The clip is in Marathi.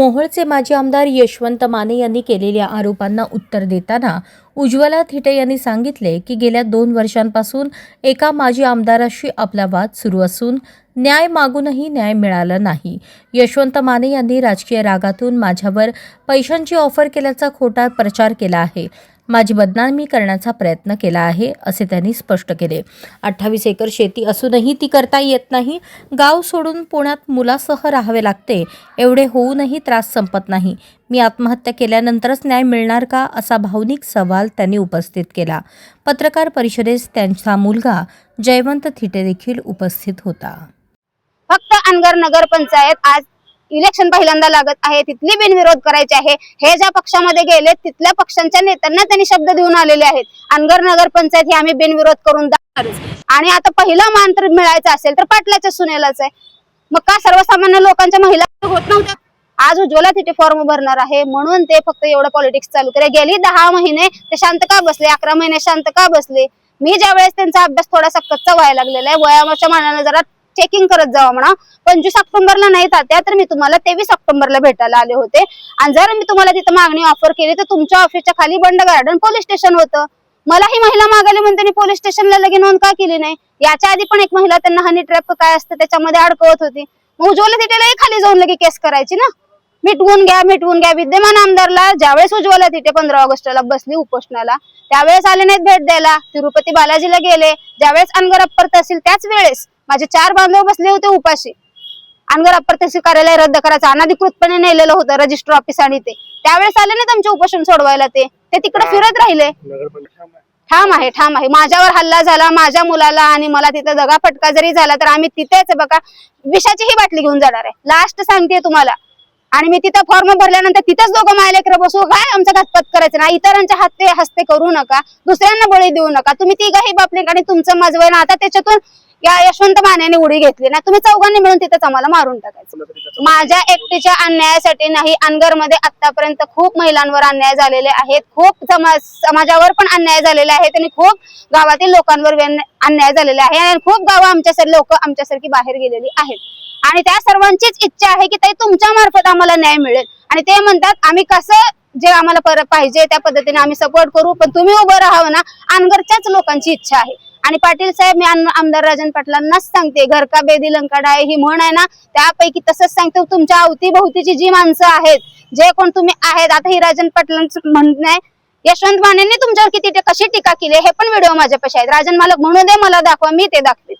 मोहोळचे माजी आमदार यशवंत माने यांनी केलेल्या आरोपांना उत्तर देताना उज्ज्वला थिटे यांनी सांगितले की गेल्या दोन वर्षांपासून एका माजी आमदाराशी आपला वाद सुरू असून न्याय मागूनही न्याय मिळाला नाही. यशवंत माने यांनी राजकीय रागातून माझ्यावर पैशांची ऑफर केल्याचा खोटा प्रचार केला आहे. माझी बदनामी करण्याचा प्रयत्न केला आहे असे त्यांनी स्पष्ट केले. अठ्ठावीस एकर शेती असूनही ती करता येत नाही. गाव सोडून पुण्यात मुलासह राहावे लागते. एवढे होऊनही त्रास संपत नाही. मी आत्महत्या केल्यानंतरच न्याय मिळणार का असा भावनिक सवाल त्यांनी उपस्थित केला. पत्रकार परिषदेस त्यांचा मुलगा जयवंत थिटे देखील उपस्थित होता. फक्त अनगर नगर पंचायत आज इलेक्शन पहिल्यांदा लागत आहे तिथली बिनविरोध करायची आहे. हे ज्या पक्षामध्ये गेले तिथल्या पक्षांच्या नेत्यांना त्यांनी शब्द देऊन आलेले आहेत. अनगर नगर पंचायत ही आम्ही बिनविरोध करून आणि आता पहिला मान तर मिळायचा असेल तर पाटलाच्या सुनेलाच आहे. मग का सर्वसामान्य लोकांच्या महिला होत नव्हत्या? आज उज्ज्वला तिथे फॉर्म भरणार आहे म्हणून ते फक्त एवढं पॉलिटिक्स चालू करे गेली दहा महिने ते शांत का बसले? अकरा महिने शांत का बसले? मी ज्या वेळेस त्यांचा अभ्यास थोडासा कच्चा व्हायला लागलेला आहे वयाच्या मानाने जरा चेकिंग करत जावा म्हणा. पंचवीस ऑक्टोबरला नाही तात्या तर मी तुम्हाला तेवीस ऑक्टोबरला भेटायला आले होते. आणि जर मी तुम्हाला तिथं मागणी ऑफर केली तर तुमच्या ऑफिसच्या खाली बंड गार्डन पोलीस स्टेशन होतं. मला ही महिला मागायला म्हणते पोलीस स्टेशनला लगे नोंद का केली नाही? याच्या आधी पण एक महिला त्यांना हनी ट्रॅप काय असतं त्याच्यामध्ये अडकवत होती. मग उज्ज्वला तिथेलाही खाली जाऊन लगे केस करायची ना. मिटवून घ्या मिटवून घ्या. विद्यमान आमदारला ज्यावेळेस उज्ज्वला तिथे पंधरा ऑगस्टला बसली उपोषणाला त्यावेळेस आले नाहीत भेट द्यायला. तिरुपती बालाजीला गेले. ज्यावेळेस अनगर अप्पर तहसील त्याच वेळेस माझे चार बांधव बसले होते उपाशी. अनगर अप्पर तहसील कार्यालय रद्द करायचं अनाधिकृतपणे नेलेलं होतं रजिस्टर ऑफिस आणि ते. त्यावेळेस आले नाहीत आमचे उपोषण सोडवायला ते. ते तिकडे फिरत राहिले. ठाम आहे ठाम आहे. माझ्यावर हल्ला झाला माझ्या मुलाला आणि मला तिथं दगा फटका जरी झाला तर आम्ही तिथेच बघा. विषाची ही बाटली घेऊन जाणार आहे. लास्ट सांगते तुम्हाला. आणि मी तिथं फॉर्म भरल्यानंतर तिथंच दोघं मायलेकर बसू काय आमचं घातपात करायचं ना इतरांच्या हस्ते हस्ते करू नका दुसऱ्यांना बळी देऊ नका. तुम्ही तिघही बापले आणि तुमचं मजवय ना आता त्याच्यातून या यशवंत मान्याने उडी घेतली ना तुम्ही चौघांनी मिळून तिथंच आम्हाला मारून टाकायचं. माझ्या एकटीच्या अन्यायासाठी नाही अनगरमध्ये आतापर्यंत खूप महिलांवर अन्याय झालेले आहेत. खूप समाजावर पण अन्याय झालेले आहेत आणि खूप गावातील लोकांवर अन्याय झालेले आहे. आणि खूप गावं आमच्यासारखी लोक आमच्यासारखी बाहेर गेलेली आहेत. आणि त्या सर्वांचीच इच्छा आहे की ताई तुमच्या मार्फत आम्हाला न्याय मिळेल. आणि ते म्हणतात आम्ही कसं जे आम्हाला परत पाहिजे त्या पद्धतीने आम्ही सपोर्ट करू पण तुम्ही उभं राहावं ना अनगरच्याच लोकांची इच्छा आहे. आणि पाटील साहेब मी आमदार राजन पाटलांनाच सांगते घर का बेदी लंकाडा आहे ही म्हण आहे ना त्यापैकी तसंच सांगते तुमच्या अवतीभोवतीची जी माणसं आहेत जे कोण तुम्ही आहेत आता ही राजन पाटलांचं म्हणणं आहे यशवंत मानेंनी तुमच्यावर किती कशी टीका केली हे पण व्हिडिओ माझ्यापाशी आहेत. राजन मालक म्हणू दे मला दाखवा मी ते दाखते